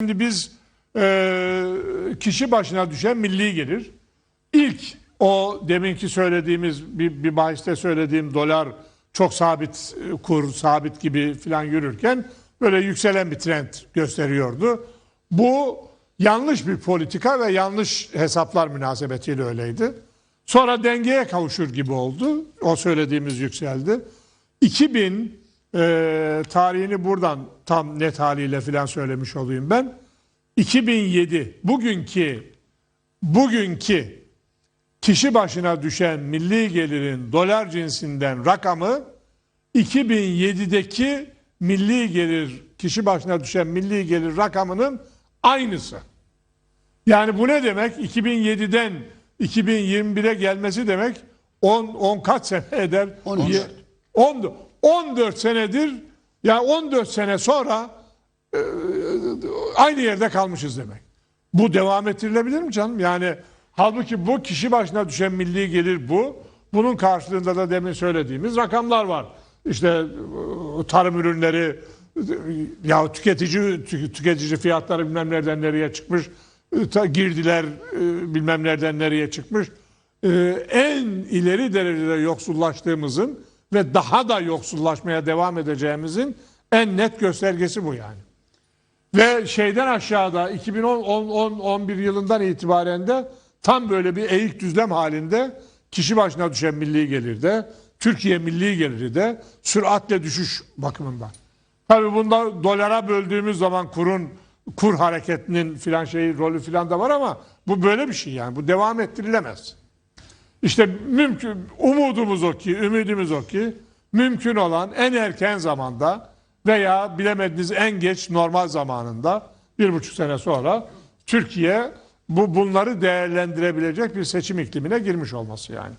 Şimdi biz e, kişi başına düşen milli gelir. İlk o deminki söylediğimiz bir, bir bahiste söylediğim dolar çok sabit e, kur sabit gibi filan yürürken böyle yükselen bir trend gösteriyordu. Bu yanlış bir politika ve yanlış hesaplar münasebetiyle öyleydi. Sonra dengeye kavuşur gibi oldu. O söylediğimiz yükseldi. 2000 e, tarihini buradan tam net haliyle filan söylemiş olayım ben. 2007 bugünkü bugünkü kişi başına düşen milli gelirin dolar cinsinden rakamı 2007'deki milli gelir kişi başına düşen milli gelir rakamının aynısı. Yani bu ne demek? 2007'den 2021'e gelmesi demek 10 10 kaç sene eder? 14. Ye- 10 14 senedir ya 14 sene sonra e, aynı yerde kalmışız demek. Bu devam ettirilebilir mi canım? Yani halbuki bu kişi başına düşen milli gelir bu. Bunun karşılığında da demin söylediğimiz rakamlar var. İşte e, tarım ürünleri ya tüketici tü- tüketici fiyatları bilmem nereden nereye çıkmış. e, Girdiler bilmem nereden nereye çıkmış. En ileri derecede yoksullaştığımızın ve daha da yoksullaşmaya devam edeceğimizin en net göstergesi bu yani. Ve şeyden aşağıda 2010-11 yılından itibaren de tam böyle bir eğik düzlem halinde kişi başına düşen milli gelirde, Türkiye milli geliri de süratle düşüş bakımından. Tabii bunda dolara böldüğümüz zaman kurun kur hareketinin filan şeyi rolü filan da var ama bu böyle bir şey yani. Bu devam ettirilemez. İşte mümkün umudumuz o ki, ümidimiz o ki mümkün olan en erken zamanda veya bilemediğiniz en geç normal zamanında bir buçuk sene sonra Türkiye bu bunları değerlendirebilecek bir seçim iklimine girmiş olması yani.